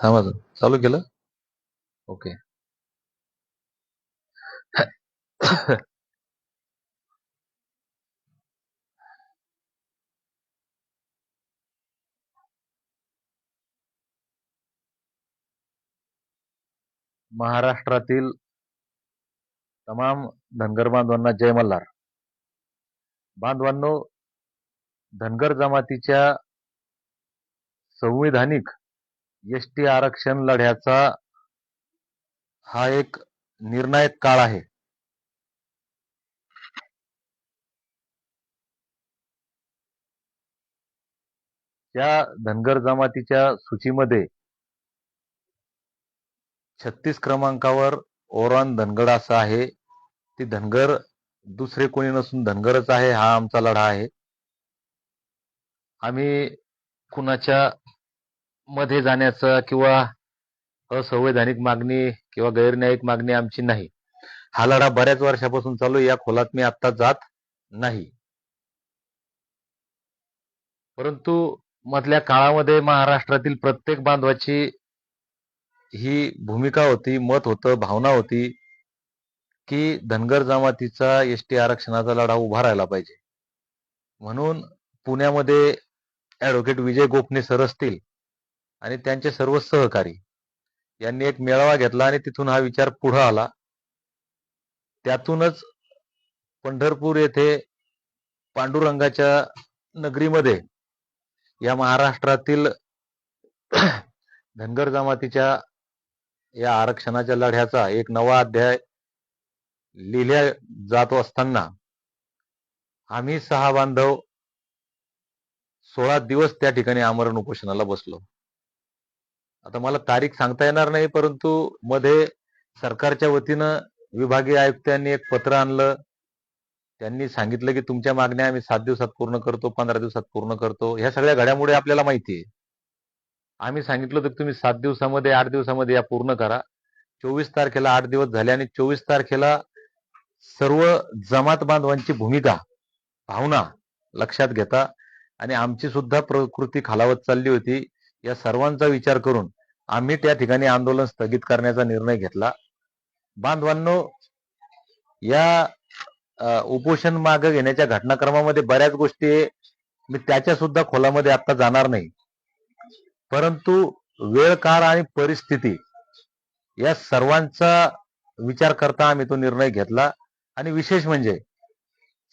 थांबा चालू केलं? ओके. महाराष्ट्रातील तमाम धनगर बांधवांना जय मल्हार. बांधवांनो धनगर जमातीच्या संविधानिक एस टी आरक्षण लढ्याचा हा एक निर्णायक काळ आहे. त्या धनगर जमातीच्या सूचीमध्ये छत्तीस क्रमांकावर ओरान धनगड असं आहे. ती धनगर दुसरे कोणी नसून धनगरच आहे हा आमचा लढा आहे. आम्ही कुणाच्या मध्ये जाण्याचा किंवा असंवैधानिक मागणी किंवा गैरन्यायिक मागणी आमची नाही. हा लढा बऱ्याच वर्षापासून चालू या खोलात मी आता जात नाही. परंतु मधल्या काळामध्ये महाराष्ट्रातील प्रत्येक बांधवाची ही भूमिका होती मत होतं भावना होती की धनगर जमातीचा एस टी आरक्षणाचा लढा उभा राहिला पाहिजे. म्हणून पुण्यामध्ये ऍडव्होकेट विजय गोपने सर असतील आणि त्यांचे सर्व सहकारी यांनी एक मेळावा घेतला आणि तिथून हा विचार पुढे आला. त्यातूनच पंढरपूर येथे पांडुरंगाच्या नगरीमध्ये या महाराष्ट्रातील धनगर जमातीच्या या आरक्षणाच्या लढ्याचा एक नवा अध्याय लिहिल्या जात असताना आम्ही सहा बांधव सोळा दिवस त्या ठिकाणी आमरण उपोषणाला बसलो. आता मला तारीख सांगता येणार नाही परंतु मध्ये सरकारच्या वतीनं विभागीय आयुक्तांनी एक पत्र आणलं. त्यांनी सांगितलं की तुमच्या मागण्या आम्ही सात दिवसात पूर्ण करतो पंधरा दिवसात पूर्ण करतो. ह्या सगळ्या घड्यामुळे आपल्याला माहिती आहे. आम्ही सांगितलं तर तुम्ही सात दिवसामध्ये आठ दिवसामध्ये या पूर्ण करा. चोवीस तारखेला आठ दिवस झाले आणि चोवीस तारखेला सर्व जमात बांधवांची भूमिका भावना लक्षात घेता. आणि आमची सुद्धा प्रकृती खालावत चालली होती. या सर्वांचा विचार करून आम्ही त्या ठिकाणी आंदोलन स्थगित करण्याचा निर्णय घेतला. बांधवांनो या उपोषण मागे घेण्याच्या घटनाक्रमामध्ये बऱ्याच गोष्टी मी त्याच्या सुद्धा खोलामध्ये आता जाणार नाही. परंतु वेळ काळ आणि परिस्थिती या सर्वांचा विचार करता आम्ही तो निर्णय घेतला. आणि विशेष म्हणजे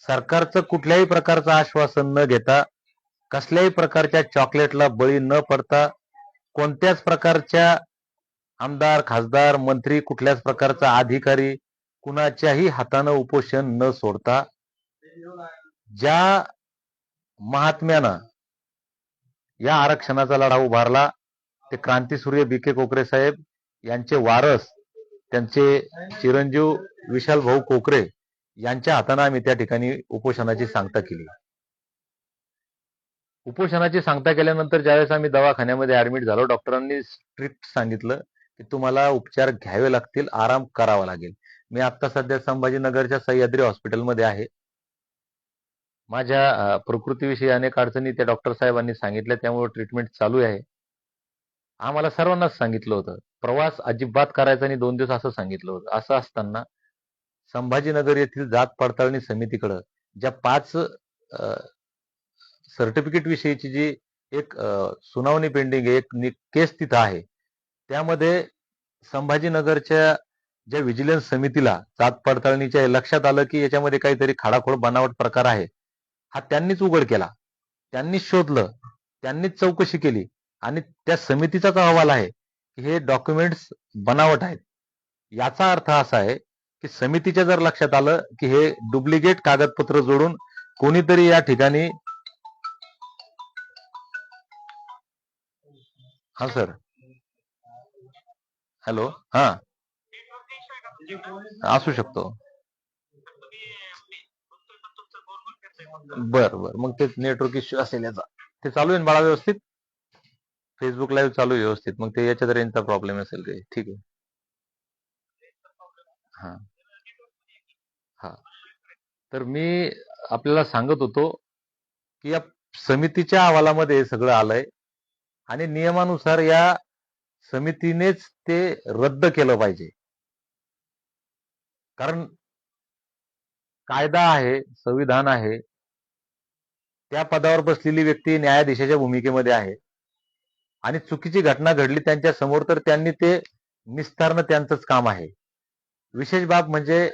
सरकारचं कुठल्याही प्रकारचं आश्वासन न घेता कसल्याही प्रकारच्या चॉकलेटला बळी न पडता कोणत्याच प्रकारच्या आमदार खासदार मंत्री कुठल्याच प्रकारचा अधिकारी कुणाच्याही हातानं उपोषण न सोडता ज्या महात्म्यानं या आरक्षणाचा लढा उभारला ते क्रांतीसूर्य बी के कोकरे साहेब यांचे वारस त्यांचे चिरंजीव विशाल भाऊ कोकरे यांच्या हाताने आम्ही त्या ठिकाणी उपोषणाची सांगता केली. उपोषणाची सांगता केल्यानंतर ज्यावेळेस आम्ही दवाखान्यामध्ये ऍडमिट झालो डॉक्टरांनी स्ट्रिक्ट सांगितलं की तुम्हाला उपचार घ्यावे लागतील आराम करावा लागेल. मी आता सध्या संभाजीनगरच्या सह्याद्री हॉस्पिटलमध्ये आहे. माझ्या प्रकृतीविषयी अनेक अडचणी त्या डॉक्टर साहेबांनी सांगितल्या त्यामुळे ट्रीटमेंट चालू आहे. आम्हाला सर्वांनाच सांगितलं होतं. प्रवास अजिबात करायचा आणि दोन दिवस असं सांगितलं होतं. असं असताना संभाजीनगर येथील जात पडताळणी समितीकडं ज्या पाच सर्टिफिकेट विषयीची जी एक सुनावणी पेंडिंग आहे एक केस तिथं आहे. त्यामध्ये संभाजीनगरच्या ज्या व्हिजिलन्स समितीला जात पडताळणीच्या लक्षात आलं की याच्यामध्ये काहीतरी खाडाखोड बनावट प्रकार आहे. हा त्यांनीच उघड केला. त्यांनीच शोधलं. त्यांनीच चौकशी केली. आणि त्या समितीचाच अहवाल आहे की हे डॉक्युमेंट्स बनावट आहेत. याचा अर्थ असा आहे की समितीच्या जर लक्षात आलं की हे डुप्लिकेट कागदपत्र जोडून कोणीतरी या ठिकाणी हा सर. हॅलो हा. असू शकतो. बर बर. मग ते नेटवर्क इश्यू असेल याचा. ते चालू आहे बाळा व्यवस्थित? फेसबुक लाईव्ह चालू आहे व्यवस्थित. मग ते याच्यात रेंजचा प्रॉब्लेम असेल ते ठीक आहे. हा. हा. तर मी आपल्याला सांगत होतो की या समितीच्या अहवालामध्ये सगळं आलंय. आणि नियमानुसार या समितीनेच ते रद्द केलं पाहिजे. कारण कायदा आहे संविधान आहे त्या पदावर बसलेली व्यक्ती न्यायाधीशाच्या भूमिकेमध्ये आहे. आणि चुकीची घटना घडली त्यांच्यासमोर तर त्यांनी ते निस्तारणं त्यांचंच काम आहे. विशेष बाब म्हणजे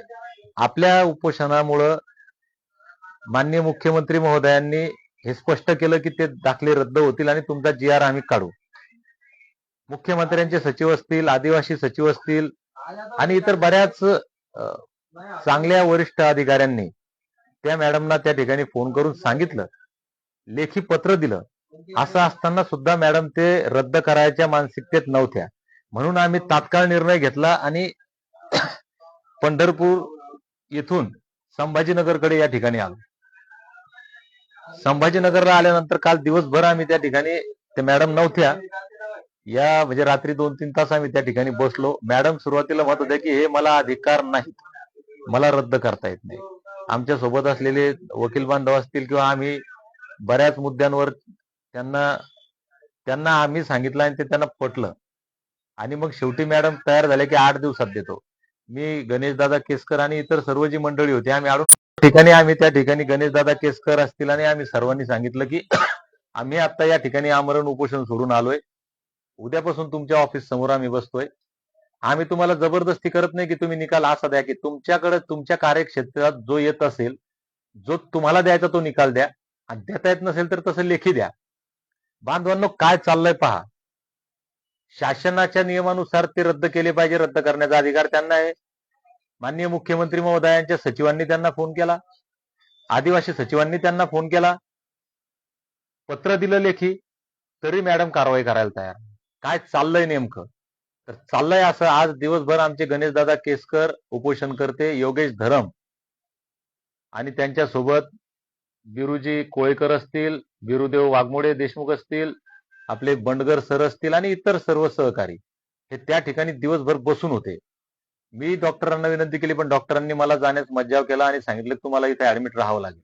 आपल्या उपोषणामुळं माननीय मुख्यमंत्री महोदयांनी हे स्पष्ट केलं की ते दाखले रद्द होतील आणि तुमचा जी आर आम्ही काढू. मुख्यमंत्र्यांचे सचिव असतील आदिवासी सचिव असतील आणि इतर बऱ्याच चांगल्या वरिष्ठ अधिकाऱ्यांनी त्या मॅडमना त्या ठिकाणी फोन करून सांगितलं. लेखी पत्र दिलं. असं असताना सुद्धा मॅडम ते रद्द करायच्या मानसिकतेत नव्हत्या. म्हणून आम्ही तात्काळ निर्णय घेतला आणि पंढरपूर येथून संभाजीनगरकडे या ठिकाणी आलो. संभाजीनगरला आल्यानंतर काल दिवसभर आम्ही त्या ठिकाणी ते मॅडम नव्हत्या. या म्हणजे रात्री दोन तीन तास आम्ही त्या ठिकाणी बसलो. मॅडम सुरुवातीला म्हणत होत्या की हे मला अधिकार नाहीत. मला रद्द करता येत नाही. आमच्यासोबत असलेले वकील बांधव असतील किंवा आम्ही बऱ्याच मुद्द्यांवर त्यांना त्यांना आम्ही सांगितलं आणि ते त्यांना पटलं. आणि मग शेवटी मॅडम तयार झाले की आठ दिवसात देतो. मी गणेश दादा केसकर आणि इतर सर्व जी मंडळी होती आम्ही आडून ठिकाणी आम्ही त्या ठिकाणी गणेशदादा केसकर असतील आणि आम्ही सर्वांनी सांगितलं की आम्ही आता या ठिकाणी आमरण उपोषण सोडून आलोय. उद्यापासून तुमच्या ऑफिस समोर आम्ही बसतोय. आम्ही तुम्हाला जबरदस्ती करत नाही की तुम्ही निकाल असा द्या की तुमच्याकडे तुमच्या कार्यक्षेत्रात जो येत असेल जो तुम्हाला द्यायचा तो निकाल द्या. आणि देता येत नसेल तर तसं लेखी द्या. बांधवांनो काय चाललंय पहा. शासनाच्या नियमानुसार ते रद्द केले पाहिजे रद्द करण्याचा अधिकार त्यांना आहे. माननीय मुख्यमंत्री महोदयांच्या सचिवांनी त्यांना फोन केला. आदिवासी सचिवांनी त्यांना फोन केला. पत्र दिलं लेखी. तरी मॅडम कारवाई करायला तयार. काय चाललंय नेमकं? तर चाललंय असं आज दिवसभर आमचे गणेशदादा केसकर उपोषण करते योगेश धरम आणि त्यांच्यासोबत बिरुजी कोळेकर असतील बिरुदेव वाघमोडे देशमुख असतील आपले बंडगर सर असतील आणि इतर सर्व सहकारी हे त्या ठिकाणी दिवसभर बसून होते. मी डॉक्टरांना विनंती केली पण डॉक्टरांनी मला जाण्यास मज्जाव केला आणि सांगितलं तुम्हाला इथे ऍडमिट राहावं लागेल.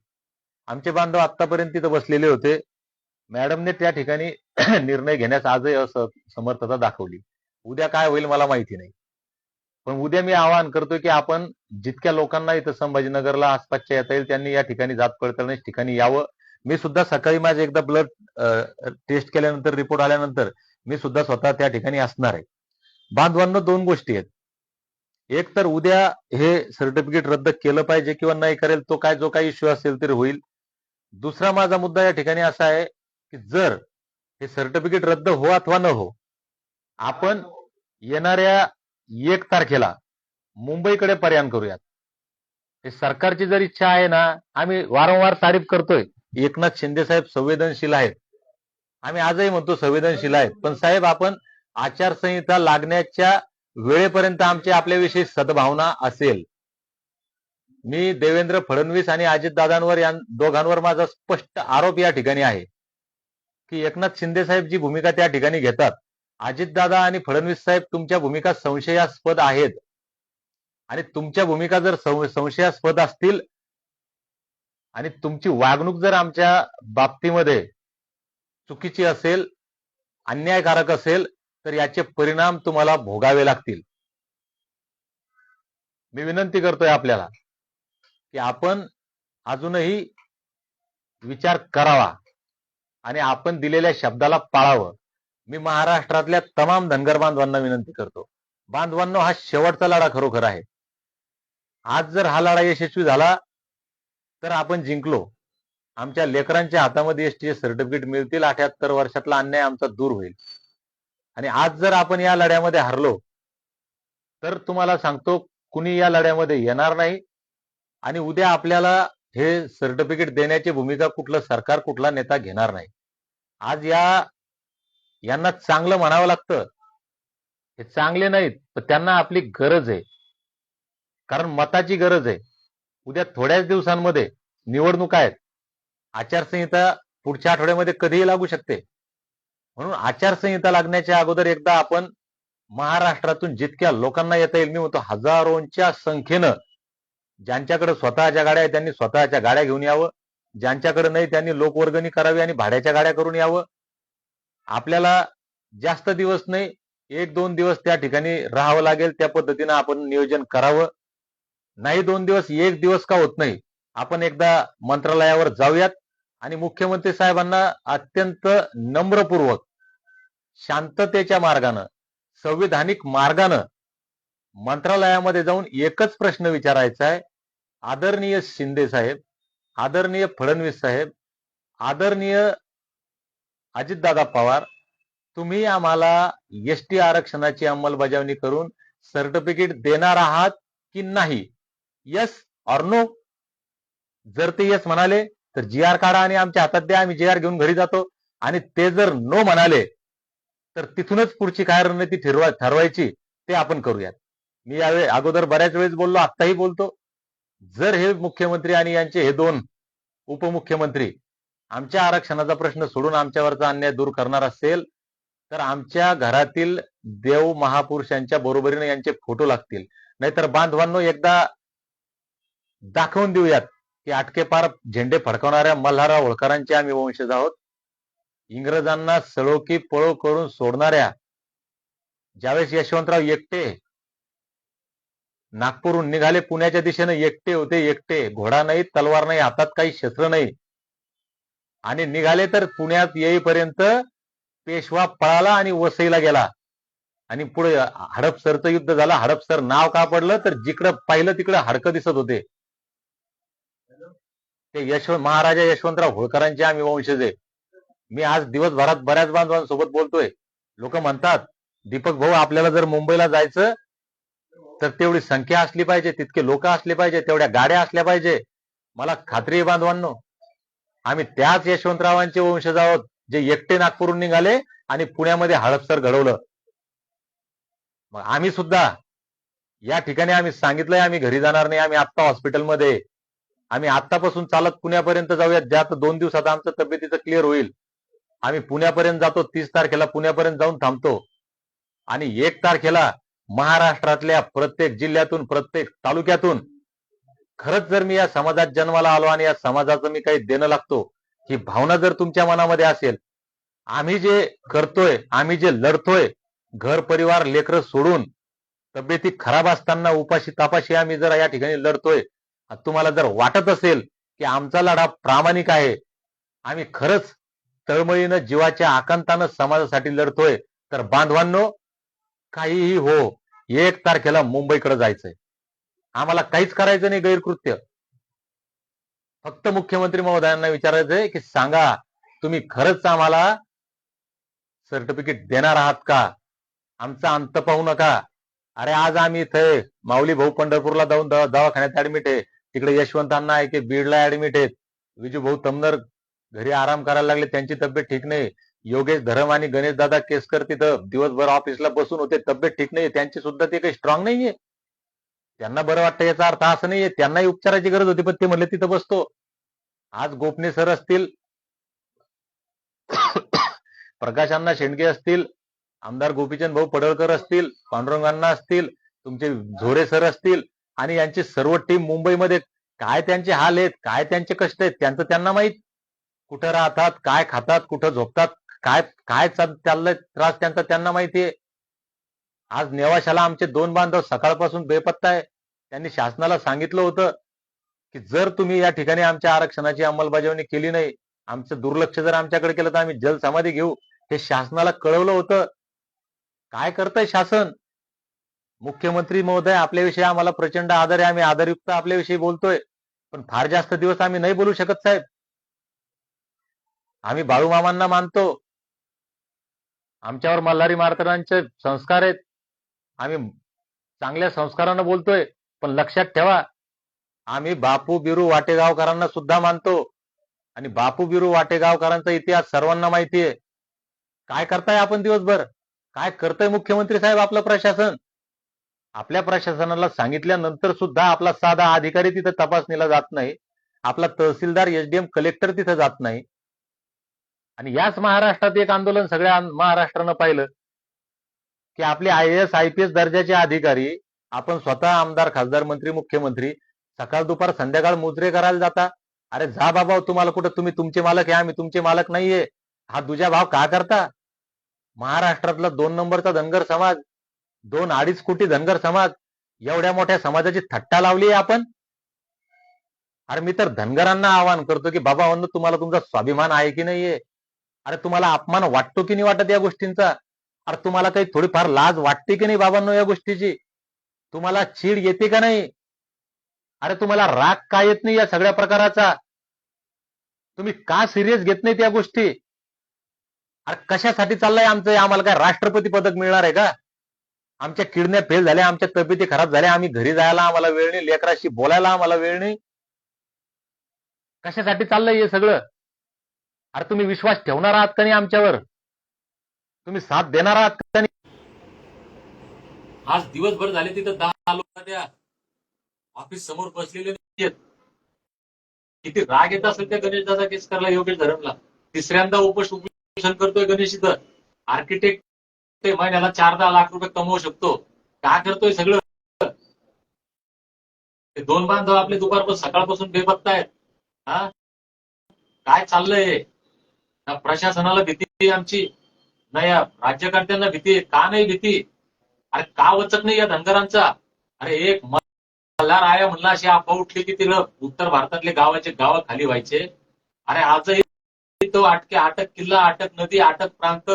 आमचे बांधव आतापर्यंत तिथं बसलेले होते. मॅडमने त्या ठिकाणी निर्णय घेण्यास आजही असमर्थता समर्थता दाखवली. उद्या काय होईल मला माहिती नाही. पण उद्या मी आवाहन करतोय की आपण जितक्या लोकांना इथं संभाजीनगरला आसपासच्या येता येईल त्यांनी या ठिकाणी जात पडताळणी ठिकाणी यावं. मी सुद्धा सकाळी माझे एकदा ब्लड टेस्ट केल्यानंतर रिपोर्ट आल्यानंतर मी सुद्धा स्वतः त्या ठिकाणी असणार आहे. बांधवांना दोन गोष्टी आहेत. एक तर उद्या हे सर्टिफिकेट रद्द केलं पाहिजे किंवा नाही करेल तो काय जो काही इश्यू असेल तरी होईल. दुसरा माझा मुद्दा या ठिकाणी असा आहे की जर हे सर्टिफिकेट रद्द हो अथवा न हो आपण येणाऱ्या एक तारखेला मुंबईकडे पर्यान करूयात. हे सरकारची जर इच्छा आहे ना आम्ही वारंवार तारीफ करतोय. एकनाथ शिंदे साहेब संवेदनशील आहेत. आम्ही आजही म्हणतो संवेदनशील आहेत. पण साहेब आपण आचारसंहिता लागण्याच्या वेळेपर्यंत आमची आपल्याविषयी सद्भावना असेल. मी देवेंद्र फडणवीस आणि अजितदादांवर या दोघांवर माझा स्पष्ट आरोप या ठिकाणी आहे. की एकनाथ शिंदे साहेब जी भूमिका त्या ठिकाणी घेतात अजितदादा आणि फडणवीस साहेब तुमच्या भूमिका संशयास्पद आहेत. आणि तुमच्या भूमिका जर सं- संशयास्पद असतील आणि तुमची वागणूक जर आमच्या बाबतीमध्ये चुकीची असेल अन्यायकारक असेल तर याचे परिणाम तुम्हाला भोगावे लागतील. मी विनंती करतोय आपल्याला की आपण अजूनही विचार करावा आणि आपण दिलेल्या शब्दाला पाळावं. मी महाराष्ट्रातल्या तमाम धनगर बांधवांना विनंती करतो. बांधवांनो हा शेवटचा लढा खरोखर आहे. आज जर हा लढा यशस्वी झाला तर आपण जिंकलो. आमच्या लेकरांच्या हातामध्ये एसटीचे सर्टिफिकेट मिळतील. अठ्याहत्तर वर्षातला अन्याय आमचा दूर होईल. आणि आज जर आपण या लढ्यामध्ये हरलो तर तुम्हाला सांगतो कुणी या लढ्यामध्ये येणार नाही आणि उद्या आपल्याला हे सर्टिफिकेट देण्याची भूमिका कुठलं सरकार कुठला नेता घेणार नाही. आज या यांना चांगलं म्हणावं लागतं. हे चांगले नाहीत पण त्यांना आपली गरज आहे. कारण मताची गरज आहे. उद्या थोड्याच दिवसांमध्ये निवडणूक आहेत. आचारसंहिता पुढच्या आठवड्यामध्ये कधीही लागू शकते. म्हणून आचारसंहिता लागण्याच्या अगोदर एकदा आपण महाराष्ट्रातून जितक्या लोकांना येता येईल मी म्हणतो हजारोंच्या संख्येनं ज्यांच्याकडे स्वतःच्या गाड्या आहेत त्यांनी स्वतःच्या गाड्या घेऊन यावं. ज्यांच्याकडे नाही त्यांनी लोकवर्गणी करावी आणि भाड्याच्या गाड्या करून यावं. आपल्याला जास्त दिवस नाही एक दोन दिवस त्या ठिकाणी राहावं लागेल त्या पद्धतीनं आपण नियोजन करावं. नाही दोन दिवस एक दिवस का होत नाही आपण एकदा मंत्रालयावर जाऊयात. आणि मुख्यमंत्री साहेबांना अत्यंत नम्रपूर्वक शांततेच्या मार्गानं संविधानिक मार्गानं मंत्रालयामध्ये जाऊन एकच प्रश्न विचारायचा आहे आदरणीय शिंदे साहेब आदरणीय फडणवीस साहेब आदरणीय अजितदादा पवार तुम्ही आम्हाला एस टी आरक्षणाची अंमलबजावणी करून सर्टिफिकेट देणार आहात की नाही? यस ऑर नो जर ते यस म्हणाले तर जी आर काढा आणि आमच्या हातात द्या आम्ही जी आर घेऊन घरी जातो. आणि ते जर नो म्हणाले तर तिथूनच पुढची काय रणनीती ठरवा ठरवायची ते आपण करूयात. मी यावेळी अगोदर बऱ्याच वेळेस बोललो आत्ताही बोलतो. जर हे मुख्यमंत्री आणि यांचे हे दोन उपमुख्यमंत्री आमच्या आरक्षणाचा प्रश्न सोडून आमच्यावरचा अन्याय दूर करणार असेल तर आमच्या घरातील देव महापुरुषांच्या बरोबरीने यांचे फोटो लागतील. नाहीतर बांधवांनो एकदा दाखवून देऊयात. की आटकेपार झेंडे फडकवणाऱ्या मल्हारराव होळकरांचे आम्ही वंशज आहोत. इंग्रजांना सळोकी पळो करून सोडणाऱ्या ज्यावेळेस यशवंतराव एकटे नागपूरहून निघाले पुण्याच्या दिशेने एकटे होते एकटे. घोडा नाही तलवार नाही हातात काही शस्त्र नाही. आणि निघाले तर पुण्यात येईपर्यंत पेशवा पळाला आणि वसईला गेला. आणि पुढे हडपसरचं युद्ध झालं. हडपसर नाव का पडलं? तर जिकडं पाहिलं तिकडं हडकं दिसत होते. ते यशवंत महाराजा यशवंतराव होळकरांचे आम्ही वंशज. आहे मी आज दिवसभरात बऱ्याच बांधवांसोबत बोलतोय. लोक म्हणतात दीपक भाऊ आपल्याला जर मुंबईला जायचं तर तेवढी संख्या असली पाहिजे तितके लोक असले पाहिजे तेवढ्या गाड्या असल्या पाहिजे. मला खात्री आहे बांधवांनो आम्ही त्याच यशवंतरावांचे वंशज आहोत जे एकटे नागपूरहून निघाले आणि पुण्यामध्ये हडपसर घडवलं. मग आम्ही सुद्धा या ठिकाणी आम्ही सांगितलंय आम्ही घरी जाणार नाही आम्ही आत्ता हॉस्पिटलमध्ये आम्ही आतापासून चालत पुण्यापर्यंत जाऊयात. ज्यात दोन दिवसात आमचं तब्येतीचं क्लिअर होईल. आम्ही पुण्यापर्यंत जातो. तीस तारखेला पुण्यापर्यंत जाऊन थांबतो. आणि एक तारखेला महाराष्ट्रातल्या प्रत्येक जिल्ह्यातून प्रत्येक तालुक्यातून खरंच जर मी या समाजात जन्माला आलो आणि या समाजाचं मी काही देणं लागतो ही भावना जर तुमच्या मनामध्ये असेल आम्ही जे करतोय आम्ही जे लढतोय घर परिवार लेकरं सोडून तब्येती खराब असताना उपाशी तापाशी आम्ही जर या ठिकाणी लढतोय तुम्हाला जर वाटत असेल की आमचा लढा प्रामाणिक आहे आम्ही खरंच तळमळीनं जीवाच्या आकांतानं समाजासाठी लढतोय तर बांधवांनो काहीही हो एक तारखेला मुंबईकडे जायचंय. आम्हाला काहीच करायचं नाही गैरकृत्य. फक्त मुख्यमंत्री महोदयांना विचारायचंय की सांगा तुम्ही खरंच आम्हाला सर्टिफिकेट देणार आहात का? आमचा अंत पाहू नका. अरे आज आम्ही इथे माऊली भाऊ पंढरपूरला जाऊन दवाखान्यात ऍडमिट आहे. तिकडे यशवंतांना आहे की बीडला ऍडमिट आहेत. विजू भाऊ तमनर घरी आराम करायला लागले. त्यांची तब्येत ठीक नाही. योगेश धरम आणि गणेश दादा केसकर तिथं दिवसभर ऑफिसला बसून होते. तब्येत ठीक नाही त्यांची सुद्धा ते काही स्ट्रॉंग नाहीये. त्यांना बरं वाटतं याचा अर्थ असं नाहीये. त्यांनाही उपचाराची गरज होती पण ते म्हणले तिथं बसतो. आज गोपने सर असतील. प्रकाशांना शेंडगे असतील. आमदार गोपीचंद भाऊ पडळकर असतील. पांडुरंगांना असतील. तुमचे झोरे सर असतील. आणि यांची सर्व टीम मुंबईमध्ये काय त्यांचे हाल आहेत काय त्यांचे कष्ट आहेत त्यांचं त्यांना माहीत. कुठं राहतात काय खातात कुठं झोपतात काय काय चाललंय त्रास त्यांचा त्यांना माहितीये आज नेवाशाला आमचे दोन बांधव सकाळपासून बेपत्ता आहे. त्यांनी शासनाला सांगितलं होतं की जर तुम्ही या ठिकाणी आमच्या आरक्षणाची अंमलबजावणी केली नाही आमचं दुर्लक्ष जर आमच्याकडे केलं तर आम्ही जलसमाधी घेऊ हे शासनाला कळवलं होतं. काय करतंय शासन? मुख्यमंत्री महोदय आपल्याविषयी आम्हाला प्रचंड आदर आहे. आम्ही आदरयुक्त आपल्याविषयी बोलतोय. पण फार जास्त दिवस आम्ही नाही बोलू शकत साहेब. आम्ही बाळूमामांना मानतो. आमच्यावर मल्हारी मारतरांचे संस्कार आहेत. आम्ही चांगल्या संस्कारानं बोलतोय पण लक्षात ठेवा. आम्ही बापू बिरू वाटेगावकरांना सुद्धा मानतो. आणि बापू बिरू वाटेगावकरांचा इतिहास सर्वांना माहिती आहे. काय करताय आपण दिवसभर? काय करतय मुख्यमंत्री साहेब आपलं प्रशासन? आपल्या प्रशासनाला सांगितल्यानंतर सुद्धा आपला साधा अधिकारी तिथं तपासणीला जात नाही. आपला तहसीलदार एसडीएम कलेक्टर तिथं जात नाही. आणि याच महाराष्ट्रात एक आंदोलन सगळ्या महाराष्ट्रानं पाहिलं. की आपले I S I P S दर्जाचे अधिकारी आपण स्वतः आमदार खासदार मंत्री मुख्यमंत्री सकाळ दुपार संध्याकाळ मुजरे करायला जाता. अरे जा बाबा तुम्हाला कुठं तुम्ही तुमचे मालक आहे आम्ही तुमचे मालक नाहीये. हा दुजा भाव का करता? महाराष्ट्रातला दोन नंबरचा धनगर समाज दोन अडीच कोटी धनगर समाज एवढ्या मोठ्या समाजाची थट्टा लावली आपण. अरे मी तर धनगरांना आवाहन करतो की बाबा म्हणून तुम्हाला तुमचा स्वाभिमान आहे की नाहीये? अरे तुम्हाला अपमान वाटतो की नाही वाटत या गोष्टींचा? अरे तुम्हाला काही थोडीफार लाज वाटते की नाही बाबांनो या गोष्टीची? तुम्हाला चीड येते का नाही? अरे तुम्हाला राग का येत नाही या सगळ्या प्रकाराचा? तुम्ही का सिरियस घेत नाही त्या गोष्टी? अरे कशासाठी चाललंय आमचं? आम्हाला काय राष्ट्रपती पदक मिळणार आहे का? आमच्या किडण्या फेल झाल्या आमच्या तब्येती खराब झाल्या आम्ही घरी जायला आम्हाला वेळ नाही लेकराशी बोलायला आम्हाला वेळ नाही. कशासाठी चाललंय हे सगळं? अरे तुम्ही विश्वास ठेवणार आहात का नाही आमच्यावर? तुम्ही साथ देणार आहात का नाही? आज दिवसभर झाले तिथं दहा लोक त्या ऑफिस समोर बसलेले किती राग येत असेल त्या गणेश दादा केस करला योगेश धरमला. तिसऱ्यांदा उपस उपोषण करतोय गणेश इथं. आर्किटेक्ट ते महिन्याला चार दहा लाख रुपये कमवू शकतो. का करतोय सगळं? ते दोन बांधव आपले दुपारपासून सकाळपासून बेपत्ता आहेत. हा? काय चाललंय? ना प्रशासनाला भीती आमची. ना या राज्यकर्त्यांना भीती का नाही भीती? अरे का वचक नाही या धनगरांचा? अरे एक मल्हार आया म्हणला अशी अफवा उठली की तिला उत्तर भारतातले गावाचे गाव खाली व्हायचे. अरे आजही तो अटके अटक किल्ला अटक नदी अटक प्रांत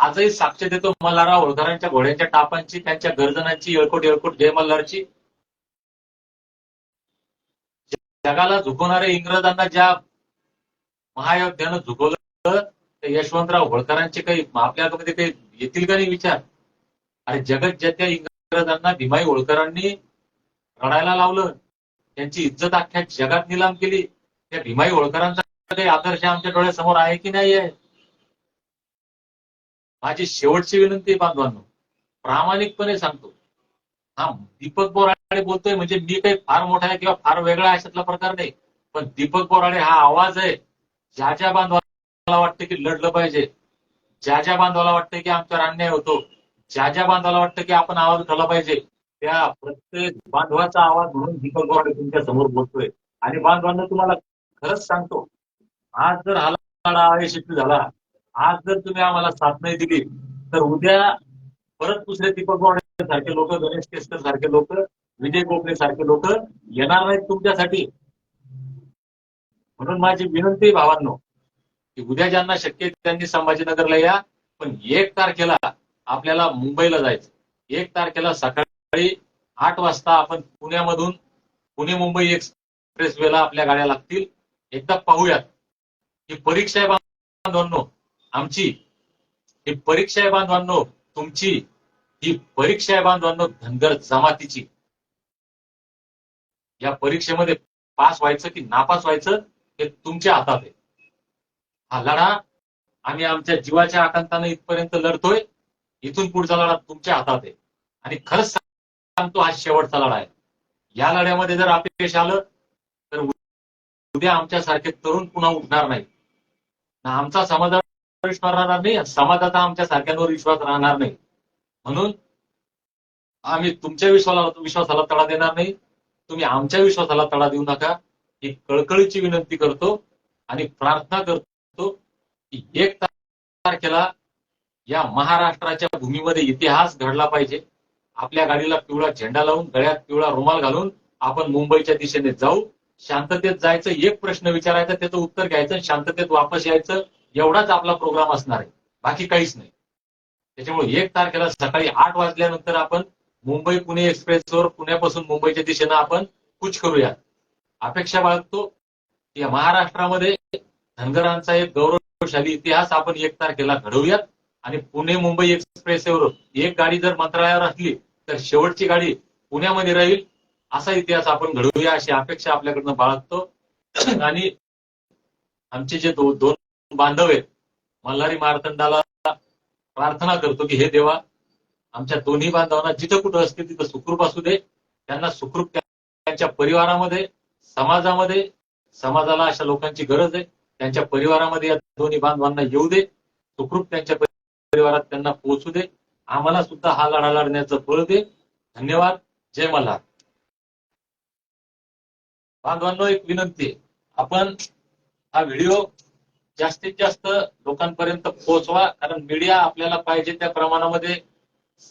आजही साक्ष देतो मल्हारराव होळकरांच्या घोड्यांच्या टापांची त्यांच्या गर्जनांची येळकोट येळकोट जय मल्हारची. जगाला झुकवणाऱ्या इंग्रजांना ज्या महायोध्यानं झुकवलं यशवंतराव होळकरांचे काही आपल्यामध्ये काही येतील का नाही विचार? अरे जगत ज्या त्या इंग्रजांना भीमाई होळकरांनी रडायला लावलं त्यांची इज्जत अख्ख्या जगात निलाम केली त्या भीमाई होळकरांचा काही आदर्श आमच्या डोळ्यासमोर आहे की नाही आहे माझी शेवटची विनंती बांधवांनो. प्रामाणिकपणे सांगतो. हा दीपक बोराडे बोलतोय म्हणजे मी काही फार मोठा आहे किंवा फार वेगळा आहे अशातला प्रकार नाही. पण दीपक बोराडे हा आवाज आहे. ज्या ज्या बांधवाला वाटतं की लढलं पाहिजे ज्या ज्या बांधवाला वाटतं की आमच्यावर अन्याय होतो ज्या ज्या बांधवाला वाटतं की आपण आवाज उठवला पाहिजे त्या प्रत्येक बांधवाचा आवाज म्हणून दीपक बोराडे तुमच्यासमोर बोलतोय. आणि बांधवांना तुम्हाला खरंच सांगतो आज जर हा लढा अयशस्वी झाला आज जर तुम्ही आम्हाला साथ नाही दिली तर उद्या परत दुसरे दीपक सारखे लोक गणेश केसकर सारखे लोक विजय गोखले सारखे लोक येणार नाहीत तुमच्यासाठी. म्हणून माझी विनंती आहे भावांनो की उद्या ज्यांना शक्य त्यांनी संभाजीनगरला या पण एक तारखेला आपल्याला मुंबईला जायचं. एक तारखेला सकाळी आठ वाजता आपण पुण्यामधून पुणे मुंबई एक्सप्रेस वेला आपल्या गाड्या लागतील. एकदा पाहूयात. की परीक्षा आहे बांधवांनो आमची. ही परीक्षा आहे बांधवांनो तुमची. ही परीक्षा आहे बांधवांनो धनगर जमातीची. या परीक्षेमध्ये पास व्हायचं की नापास व्हायचं हे तुमच्या हातात आहे. हा लढा आम्ही आमच्या जीवाच्या आकांतानं इथपर्यंत लढतोय. इथून पुढचा लढा तुमच्या हातात आहे. आणि खरंच सांगतो हा शेवटचा लढा आहे. या लढ्यामध्ये जर अपयश आलं तर उद्या आमच्यासारखे तरुण पुन्हा उठणार नाही. ना आमचा समाजावर विश्वास राहणार नाही समाजाचा आमच्या सारख्यांवर विश्वास राहणार नाही. म्हणून आम्ही तुमच्या विश्वाला विश्वासाला तडा देणार नाही. तुम्ही आमच्या विश्वासाला तडा देऊ नका. ही कळकळीची विनंती करतो आणि प्रार्थना करतो की एक तारखेला या महाराष्ट्राच्या भूमीमध्ये इतिहास घडला पाहिजे. आपल्या गाडीला पिवळा झेंडा लावून गळ्यात पिवळा रुमाल घालून आपण मुंबईच्या दिशेने जाऊ. शांततेत जायचं एक प्रश्न विचारायचा त्याचं उत्तर घ्यायचं शांततेत वापस यायचं. एवढाच आपला प्रोग्राम असणार आहे. बाकी काहीच नाही. त्याच्यामुळे एक तारखेला सकाळी आठ वाजल्यानंतर आपण मुंबई पुणे एक्सप्रेसवर पुण्यापासून मुंबईच्या दिशेनं आपण कूच करूया. अपेक्षा बाळगतो की या महाराष्ट्रामध्ये धनगरांचा एक गौरवशाली इतिहास आपण एक तारखेला घडवूयात आणि पुणे मुंबई एक्सप्रेसवर एक गाडी जर मंत्रालयावर असली तर शेवटची गाडी पुण्यामध्ये राहील असा इतिहास आपण घडवूया अशी अपेक्षा आपल्याकडनं बाळगतो. आणि आमचे जे दो, दोन बांधव आहेत. मल्हारी मार्तंडाला प्रार्थना करतो की हे देवा आमच्या दोन्ही बांधवांना जिथं कुठं असतील तिथं सुखरूप असू दे. त्यांना सुखरूप त्यांच्या परिवारामध्ये समाजामध्ये समाजाला अशा लोकांची गरज आहे. त्यांच्या परिवारामध्ये या दोन्ही बांधवांना येऊ दे. सुखरूप त्यांच्या परिवारात त्यांना पोहोचू दे. आम्हाला सुद्धा हा लढा लढण्याचं फळ दे. धन्यवाद. जय मल्हार. बांधवांना एक विनंती आहे. आपण हा व्हिडिओ जास्तीत जास्त लोकांपर्यंत पोहोचवा कारण मीडिया आपल्याला पाहिजे त्या प्रमाणामध्ये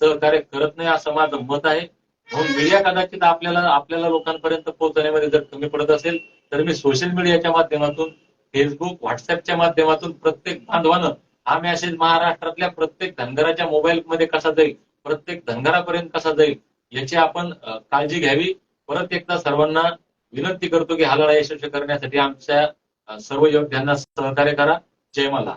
सहकार्य करत नाही असं माझं मत आहे. म्हणून मीडिया कदाचित आपल्याला आपल्याला लोकांपर्यंत पोहोचण्यामध्ये जर कमी पडत असेल तर मी सोशल मीडियाच्या माध्यमातून फेसबुक व्हॉट्सअपच्या माध्यमातून प्रत्येक बांधवानं हा मेसेज महाराष्ट्रातल्या प्रत्येक धनगराच्या मोबाईल मध्ये कसा जाईल प्रत्येक धनगरापर्यंत कसा जाईल याची आपण काळजी घ्यावी. परत एकदा सर्वांना विनंती करतो की हा लढा यशस्वी करण्यासाठी आमच्या सर्व योद्ध्यांना सहकार्य करा. जय मला